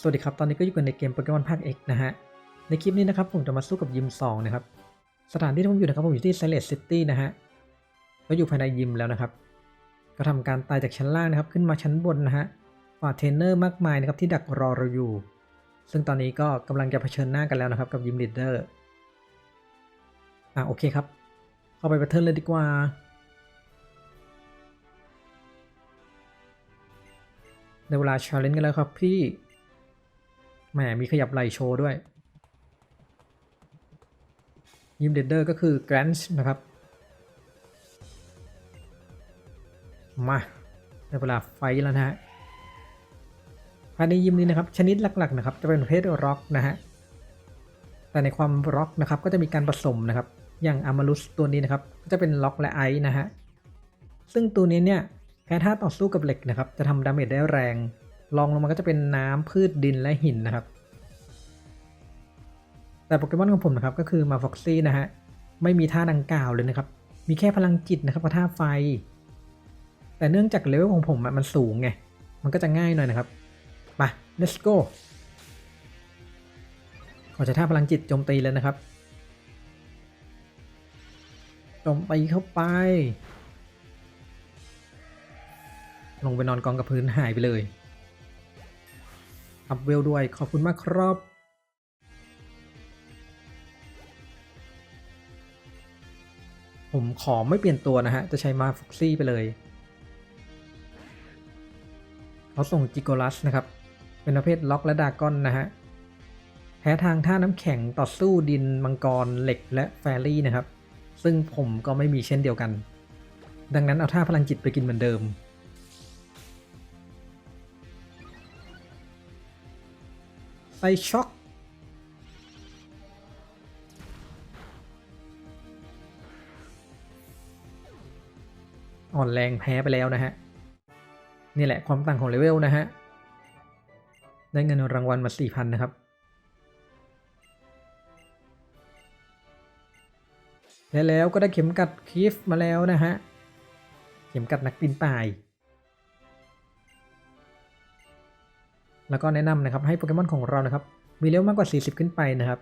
สวัสดีครับ ตอนนี้ก็อยู่กันในเกมโปเกมอนภาค X นะฮะ ในคลิปนี้นะครับผมจะมาสู้กับยิม2นะครับ สถานที่ที่ผมอยู่นะครับผมอยู่ที่ Silent City นะฮะก็อยู่ภายในยิมแล้วนะครับ ก็ทำการตายจากชั้นล่างนะครับ ขึ้นมาชั้นบนนะฮะฝ่าเทรนเนอร์มากมายนะครับที่ดักรอเราอยู่ ซึ่งตอนนี้ก็กำลังจะเผชิญหน้ากันแล้วนะครับกับยิมลีดเดอร์ อะโอเคครับ เข้าไปแบทเทิลเลยดีกว่าในเวลาชาเลนจ์กันแล้วครับพี่ แหมมีขยับไหลโชว์ด้วยยิมเดดเดอร์ก็คือแกรนช์นะครับ มาในเวลาไฟแล้วนะฮะภายในยิมนี้นะครับ ชนิดหลักๆนะครับ จะเป็นประเภทร็อกนะฮะแต่ในความร็อกนะครับก็จะมีการผสมนะครับ อย่างอามารุสตัวนี้นะครับ ก็จะเป็นล็อกและไอซ์นะฮะซึ่งตัวนี้เนี่ยแพ้ธาตุต่อสู้กับเหล็กนะครับ จะทำดาเมจได้แรงลองลงมาก็จะเป็นน้ำพืชดินและหินนะครับ แต่โปเกมอนของผมนะครับก็คือมาฟ็อกซี่นะฮะไม่มีท่าดังกล่าวเลยนะครับ มีแค่พลังจิตนะครับกับท่าไฟ แต่เนื่องจากเลเวลของผมมันสูงไง มันก็จะง่ายหน่อยนะครับไป let's go ขอใช้ท่าพลังจิตโจมตีเลยนะครับโจมตีเข้าไป ลงไปนอนกองกับพื้นหายไปเลยอัพเวลด้วยขอบคุณมากครับ ผมขอไม่เปลี่ยนตัวนะฮะ จะใช้มาฟ็อกซี่ไปเลยเขาส่งจิโกลัสนะครับ เป็นประเภทล็อกและดากอนนะฮะ แพ้ทางท่าน้ำแข็งต่อสู้ดินมังกรเหล็กและแฟรี่นะครับ ซึ่งผมก็ไม่มีเช่นเดียวกัน ดังนั้นเอาท่าพลังจิตไปกินเหมือนเดิมไซช็อก อ่อนแรงแพ้ไปแล้วนะฮะ นี่แหละความต่างของเลเวลนะฮะ ได้เงินรางวัลมา 4,000 นะครับ และแล้วก็ได้เข็มกัดคีฟมาแล้วนะฮะ เข็มกัดนักปีนป่าย แล้วก็แนะนำนะครับให้โปเกมอนของเรานะครับ มีเลเวลมากกว่า 40 ขึ้นไปนะครับ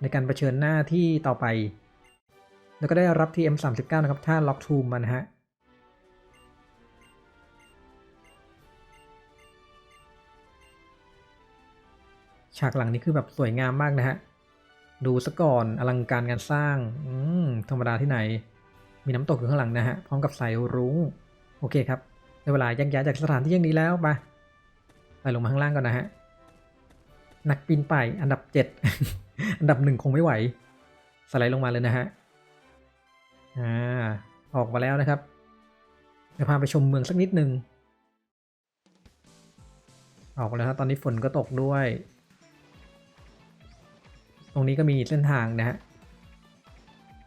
ในการรเผชิญหน้าที่ต่อไปแล้วก็ได้รับ TM39 นะครับ ถ้าล็อกทูมมานะฮะ ฉากหลังนี้คือแบบสวยงามมากนะฮะ ดูซะก่อนอลังการงานสร้าง อืมธรรมดาที่ไหน มีน้ำตกอยู่ข้างหลังนะฮะ พร้อมกับสายรุ้ง โอเคครับในเวลาแยกย้ายจากสถานที่อย่างนี้แล้วไปไปลงมาข้างล่างก่อนนะฮะ นักปีนป่ายอันดับ 7 อันดับหนึ่งคงไม่ไหว สไลด์ลงมาเลยนะฮะ อ่า ออกมาแล้วนะครับเดี๋ยวพาไปชมเมืองสักนิดนึงออกมาแล้วครับตอนนี้ฝนก็ตกด้วย ตรงนี้ก็มีเส้นทางนะฮะ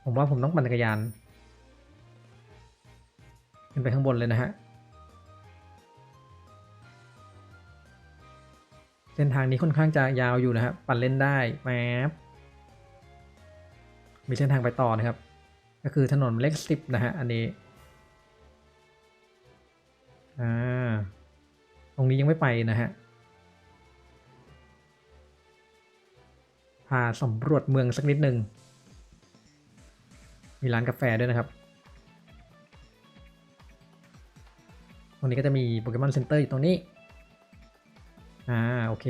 ผมว่าผมต้องปั่นจักรยาน ขึ้นไปข้างบนเลยนะฮะ เส้นทางนี้ค่อนข้างจะยาวอยู่นะครับ ปั่นเล่นได้แมปมีเส้นทางไปต่อนะครับ ก็คือถนนเลขสิบนะฮะ อันนี้ อ่า ตรงนี้ยังไม่ไปนะฮะาสำรวจเมืองสักนิดหนึ่งมีร้านกาแฟด้วยนะครับ ตรงนี้ก็จะมีโปเกมอนเซ็นเตอร์อยู่ตรงนี้ อ่า โอเค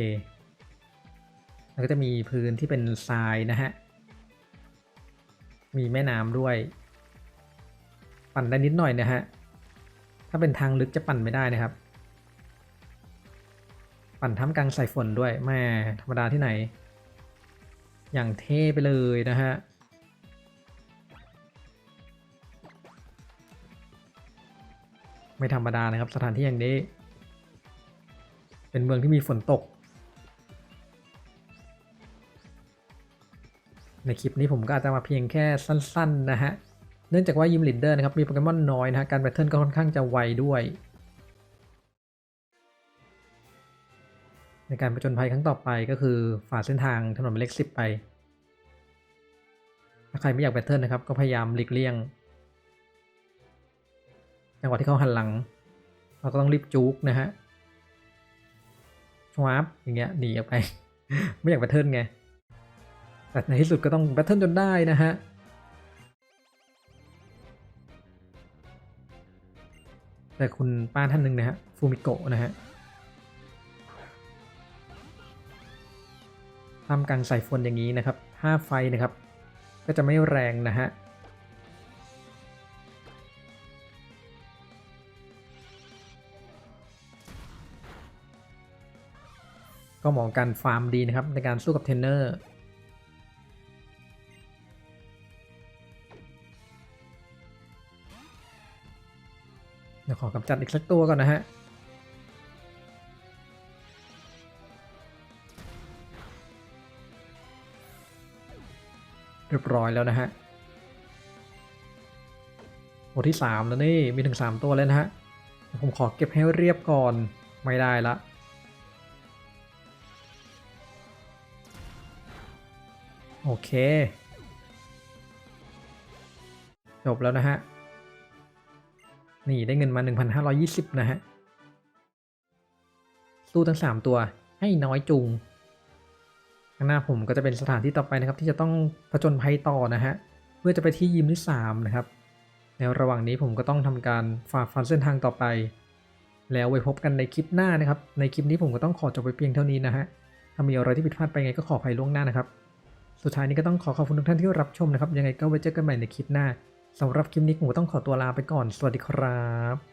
แล้วก็จะมีพื้นที่เป็นทรายนะฮะ มีแม่น้ำด้วย ปั่นได้นิดหน่อยนะฮะ ถ้าเป็นทางลึกจะปั่นไม่ได้นะครับ ปั่นท่ามกลางสายฝนด้วยแม่ธรรมดาที่ไหน อย่างเท่ไปเลยนะฮะไม่ธรรมดานะครับสถานที่อย่างนี้ เป็นเมืองที่มีฝนตก ในคลิปนี้ผมก็อาจจะมาเพียงแค่สั้น ๆ นะฮะ เนื่องจากว่ายิมลิดเดอร์นะครับ มีโปเกมอนน้อยนะฮะ การแบทเทิลก็ค่อนข้างจะไวด้วย ในการประจนภัยครั้งต่อไปก็คือฝ่าเส้นทางถนนหมายเลขสิบไป ถ้าใครไม่อยากแบทเทิลนะครับ ก็พยายามหลีกเลี่ยง จังหวะที่เขาหันหลัง เราก็ต้องรีบจุกนะฮะชวาร์ปอย่างเงี้ยหนีออกไป ไม่อยากแบทเทิลไง แต่ในที่สุดก็ต้องแบทเทิลจนได้นะฮะแต่คุณป้าท่านหนึ่งนะฮะฟูมิโกะนะฮะ ทำกลางใส่ฝนอย่างนี้นะครับห้าไฟนะครับ ก็จะไม่แรงนะฮะก็เหมองการฟาร์มดีนะครับ ในการสู้กับเทรนเนอร์เดี๋ยวขอกำจัดอีกสักตัวก่อนนะฮะ รียบร้อยแล้วนะฮะตัวที่ 3 แล้วนี่ มีถึง 3 ตัวเลยนะฮะ ผมขอเก็บให้เรียบก่อนไม่ได้ละ โอเค จบแล้วนะฮะ นี่ได้เงินมา 1,520 นะฮะ สู้ทั้ง 3 ตัวให้น้อยจุงางหน้าผมก็จะเป็นสถานที่ต่อไปนะครับ ที่จะต้องผจญภัยต่อนะฮะเพื่อจะไปที่ยิมที่ 3 นะครับ ในระหว่างนี้ผมก็ต้องทำการฝ่าฟันเส้นทางต่อไป แล้วไว้พบกันในคลิปหน้านะครับ ในคลิปนี้ผมก็ต้องขอจบไปเพียงเท่านี้นะฮะถ้ามีอะไรที่ผิดพลาดไปไงก็ขออภัยล่วงหน้านะครับ สุดท้ายนี้ก็ต้องขอขอบคุณทุกท่านที่รับชมนะครับ ยังไงก็ไว้เจอกันใหม่ในคลิปหน้าสำหรับคลิปนี้ผมก็ต้องขอตัวลาไปก่อน สวัสดีครับ